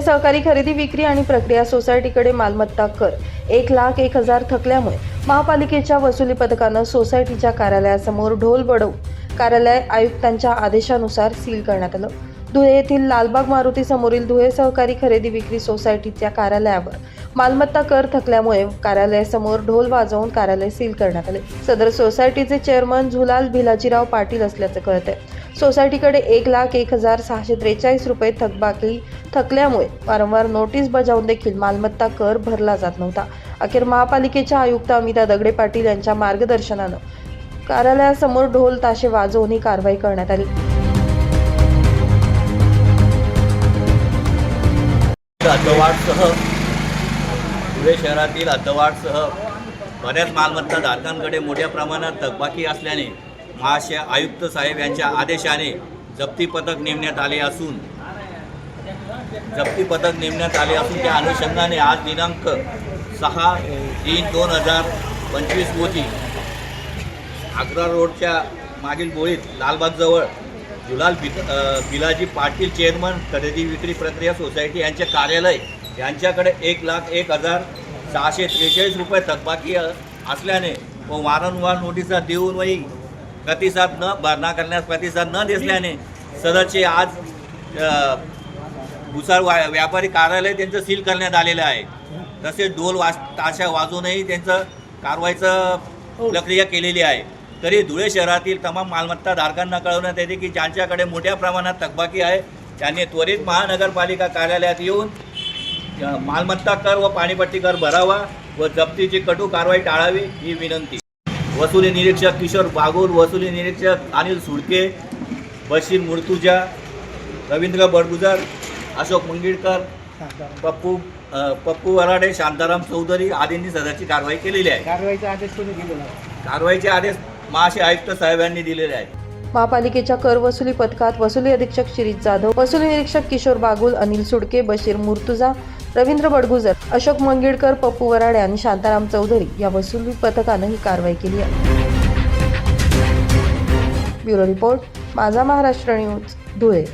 सहकारी खरेदी विक्री आणि प्रक्रिया सोसायटीकडे मालमत्ता कर. एक लाख एक हजार थकल्यामुळे महापालिकेच्या वसुली पथकानं सोसायटीच्या कार्यालयासमोर ढोल बडवून कार्यालय आयुक्तांच्या आदेशानुसार सील करण्यात आलं. धुळे येथील लालबाग मारुती समोरील धुळे सहकारी खरेदी विक्री सोसायटीच्या कार्यालयावर मालमत्ता कर थकल्यामुळे कार्यालयासमोर ढोल वाजवून कार्यालय सील करण्यात आले. सदर सोसायटीचे चेअरमन झुलाल भिलाजीराव पाटील असल्याचं कळत आहे सोसायटीकडे एक लाख एक हजार सहाशे त्रेचाळीस रुपये थकबाकी थकल्यामुळे वारंवार नोटीस बजावून देखील मालमत्ता कर भरला जात नव्हता. अखेर महापालिकेच्या आयुक्त अमिता दगडे पाटील यांच्या मार्गदर्शनानं कार्यालयासमोर ढोल ताशे वाजवून ही कारवाई करण्यात आली. धुळे शहरातील हद्दवाढसह बऱ्याच मालमत्ता धारकांकडे मोठ्या प्रमाणात थकबाकी असल्याने महाशय आयुक्त साहेब यांच्या आदेशाने जप्ती पथक नेमण्यात आले असून जप्ती पथक नेमण्यात आले असून त्या अनुषंगाने आज दिनांक सहा तीन दोन हजार पंचवीस रोजी आग्रा रोडच्या मागील बोळीत लालबागजवळ जुलाल बि बिलाजी पाटील चेअरमन खरेदी विक्री प्रक्रिया सोसायटी यांचे कार्यालय यांच्याकडे एक लाख एक हजार सहाशे त्रेचाळीस रुपये थकबाकी असल्याने व वारंवार नोटिसा देऊनही प्रतिसाद न भरणा करण्यास प्रतिसाद न दिसल्याने सदरचे आज भुसार वा व्यापारी कार्यालय त्यांचं सील करण्यात आलेलं आहे. तसेच ढोल वाज ताशा वाजूनही त्यांचं कारवाईचं प्रक्रिया केलेली आहे. तरी धुळे शहरातील तमाम मालमत्ता धारकांना कळवण्यात येते की ज्यांच्याकडे मोठ्या प्रमाणात थकबाकी आहे त्यांनी त्वरित महानगरपालिका कार्यालयात येऊन मालमत्ता कर व पाणीपट्टी कर भरावा व जप्तीची कटू कारवाई टाळावी ही विनंती. वसुली निरीक्षक किशोर बागुल वसुली निरीक्षक अनिल सुडके बशीर मुर्तुजा रवींद्र बडगुजर अशोक मंगिडकर पप्पू पप्पू वराडे शांताराम चौधरी आदींनी सदरची कारवाई केलेली आहे. कारवाईचा आदेश कोणी दिलेला आहे? कारवाईचे आदेश महाशय आयुक्त साहेबांनी दिलेले आहेत. महापालिकेच्या कर वसुली पथकात वसुली अधीक्षक शिरीष जाधव वसुली निरीक्षक किशोर बागुल अनिल सुडके बशीर मुर्तुजा रवींद्र बडगुजर अशोक मंगिडकर पप्पू वराडे आणि शांताराम चौधरी या वसुली पथकानं ही कारवाई केली आहे. ब्युरो रिपोर्ट माझा महाराष्ट्र न्यूज धुळे.